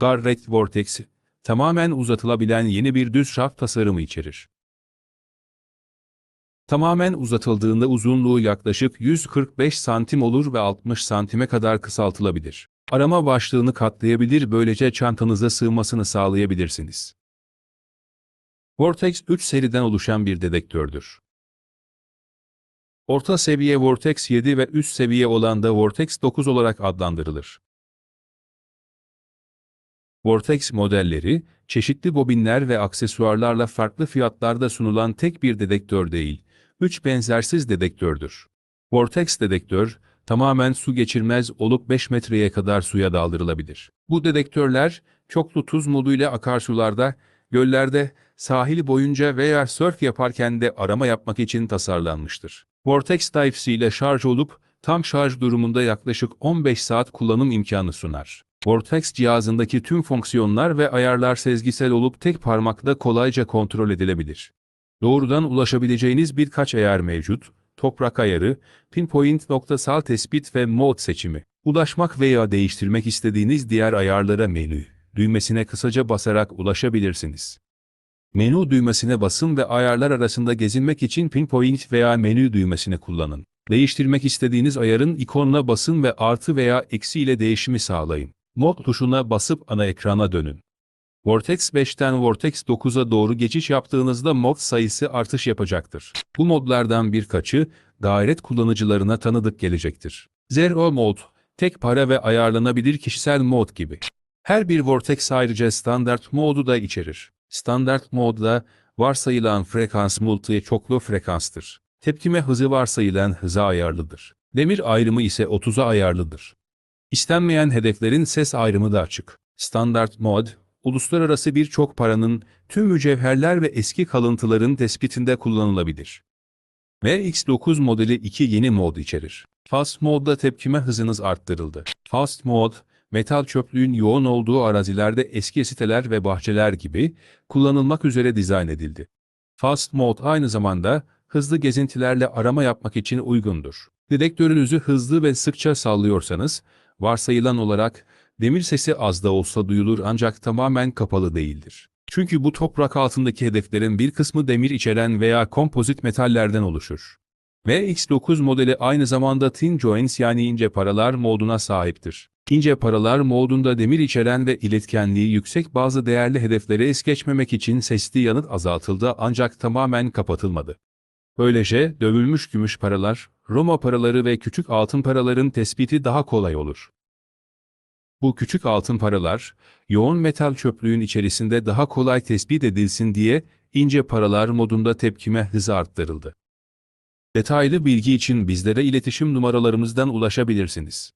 Garrett Vortex, tamamen uzatılabilen yeni bir düz şaft tasarımı içerir. Tamamen uzatıldığında uzunluğu yaklaşık 145 santim olur ve 60 santime kadar kısaltılabilir. Arama başlığını katlayabilir böylece çantanıza sığmasını sağlayabilirsiniz. Vortex 3 seriden oluşan bir dedektördür. Orta seviye Vortex 7 ve üst seviye olan da Vortex 9 olarak adlandırılır. Vortex modelleri, çeşitli bobinler ve aksesuarlarla farklı fiyatlarda sunulan tek bir dedektör değil, üç benzersiz dedektördür. Vortex dedektör, tamamen su geçirmez olup 5 metreye kadar suya daldırılabilir. Bu dedektörler, çoklu tuz moduyla akarsularda, göllerde, sahil boyunca veya sörf yaparken de arama yapmak için tasarlanmıştır. Vortex Type-C ile şarj olup, tam şarj durumunda yaklaşık 15 saat kullanım imkanı sunar. Vortex cihazındaki tüm fonksiyonlar ve ayarlar sezgisel olup tek parmakla kolayca kontrol edilebilir. Doğrudan ulaşabileceğiniz birkaç ayar mevcut, toprak ayarı, pinpoint noktasal tespit ve mod seçimi. Ulaşmak veya değiştirmek istediğiniz diğer ayarlara menü düğmesine kısaca basarak ulaşabilirsiniz. Menü düğmesine basın ve ayarlar arasında gezinmek için pinpoint veya menü düğmesini kullanın. Değiştirmek istediğiniz ayarın ikonuna basın ve artı veya eksi ile değişimi sağlayın. Mod tuşuna basıp ana ekrana dönün. Vortex 5'ten Vortex 9'a doğru geçiş yaptığınızda mod sayısı artış yapacaktır. Bu modlardan birkaçı, gayret kullanıcılarına tanıdık gelecektir. Zero Mod, tek para ve ayarlanabilir kişisel mod gibi. Her bir Vortex ayrıca standart modu da içerir. Standart modda varsayılan frekans multi çoklu frekanstır. Tepkime hızı varsayılan hıza ayarlıdır. Demir ayrımı ise 30'a ayarlıdır. İstenmeyen hedeflerin ses ayrımı da açık. Standart mod, uluslararası birçok paranın, tüm mücevherler ve eski kalıntıların tespitinde kullanılabilir. VX9 modeli 2 yeni mod içerir. Fast modda tepkime hızınız arttırıldı. Fast mod, metal çöplüğün yoğun olduğu arazilerde eski siteler ve bahçeler gibi kullanılmak üzere dizayn edildi. Fast mod aynı zamanda hızlı gezintilerle arama yapmak için uygundur. Dedektörünüzü hızlı ve sıkça sallıyorsanız, varsayılan olarak demir sesi az da olsa duyulur ancak tamamen kapalı değildir. Çünkü bu toprak altındaki hedeflerin bir kısmı demir içeren veya kompozit metallerden oluşur. VX9 modeli aynı zamanda Thin Joints yani ince paralar moduna sahiptir. İnce paralar modunda demir içeren ve iletkenliği yüksek bazı değerli hedefleri es geçmemek için sesli yanıt azaltıldı ancak tamamen kapatılmadı. Böylece dövülmüş gümüş paralar, Roma paraları ve küçük altın paraların tespiti daha kolay olur. Bu küçük altın paralar, yoğun metal çöplüğün içerisinde daha kolay tespit edilsin diye ince paralar modunda tepkime hızı arttırıldı. Detaylı bilgi için bizlere iletişim numaralarımızdan ulaşabilirsiniz.